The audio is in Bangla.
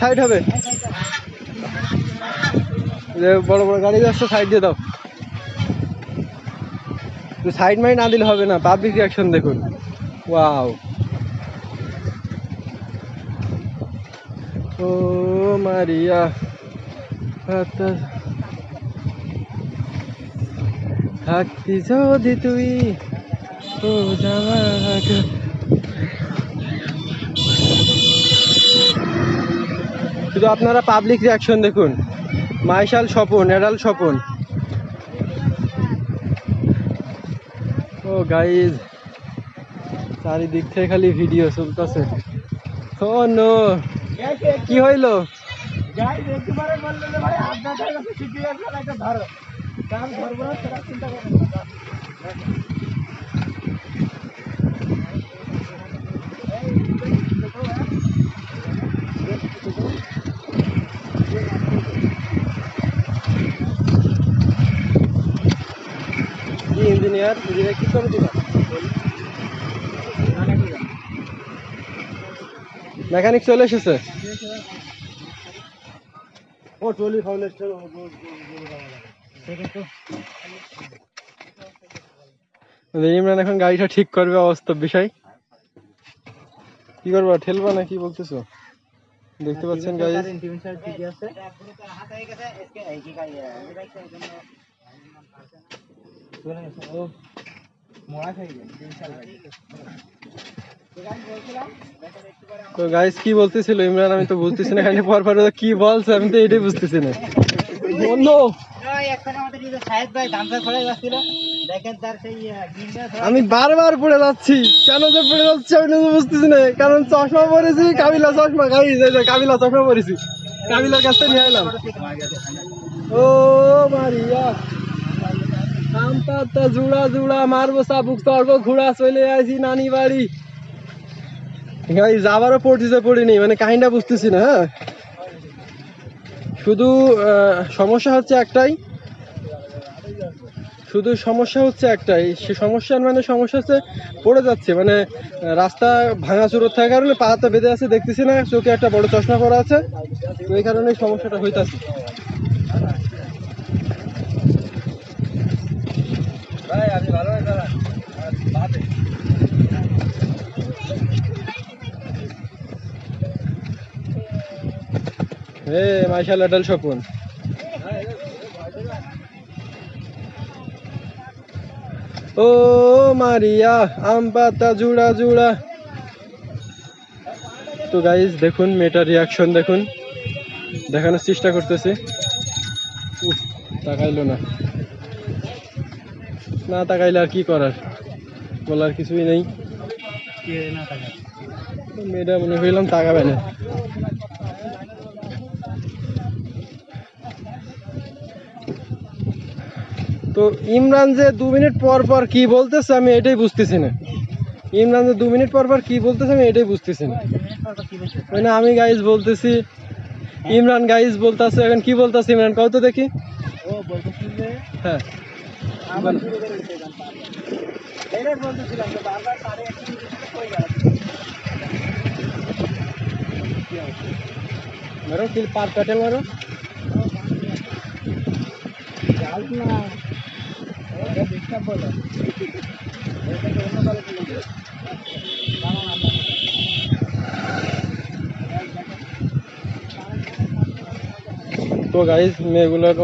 সাইড হবে। যে বড় বড় গাড়ি যাচ্ছে সাইড দিয়ে দাও। সাইড মাই না দিলে হবে না পাবলিক রিয়াকশন দেখুন। ওয়াও ও মারিয়া। থাকতি যদি তুই, ও জামাকে শুধু আপনারা পাবলিক রিয়াকশন দেখুন। মাইশাল স্বপন এডাল স্বপন। ও গাইজ চারিদিক থেকে খালি ভিডিও চলতেছে। ও নো কি হইল? ইঞ্জিনিয়ার ইঞ্জিনিয়ার কি দিবা মেকানিক চলে এসেছে ও টলি ফাউন্ডেশন ইমরান এখন গাড়িটা ঠিক করবে অবাস্তব বিষয় কি করবা ঠেলবা না কি বলতেছো দেখতে পাচ্ছেন গাড়ি আছে তো গাইস কি বলতেছিল? ইমরান আমি তো বুঝতেছি না খালি পর পর কি বলছে আমি তো এটাই বুঝতেছি না। এখন গিন্ডা আমি বারবার পড়ে যাচ্ছি। কেন যে পড়ে যাচ্ছি আমি বুঝতেছি না কারণ চশমা পরেছি কাবিলা চশমা। গাইস কাবিলা চশমা পরেছি। কাবিলার কাছ নিয়ে এলাম ও মারিয়া। জুড়া মারবো চাবুক চলে নানি বাড়ি। মানে বুঝতেছি না হ্যাঁ? শুধু সমস্যা হচ্ছে একটাই। শুধু সমস্যা হচ্ছে একটাই, সে সমস্যার মানে সমস্যা হচ্ছে পড়ে যাচ্ছে মানে রাস্তা ভাঙা চুরো থাকার কারণে পাহাড়টা বেঁধে আছে, দেখতেছি না, চোখে একটা বড় চশমা পরা আছে, তো এই কারণে সমস্যাটা হইতাছে। হে মাইশাল আডাল স্বপন। ও মারিয়া, আম পাতা জুড়া জুড়া। তো গাইজ দেখুন, মেয়েটার রিয়াকশন দেখুন। দেখানোর চেষ্টা করতেছে। তাকাইলো না। না তাকাইলে আর কি করার? বলার কিছুই নেই। মেয়েটা মনে হইলাম তাকাবে না। তো ইমরান যে দু মিনিট পর পর কি বলতেছে আমি এটাই বুঝতেছি না। ইমরান যে দু মিনিট পর পর কি বলতেছে আমি এটাই বুঝতেছি না। মানে আমি গাইজ বলতেছি ইমরান গাইজ বলতেছে এখন কি বলতেছে ইমরান? কত দেখি। ও হ্যাঁ। मेरे तिल पार कटे मेरे जाल ना डिस्टर्ब बोलो ऐसे तो उन्होंने बोला कि तो गाइस मैं गुलाब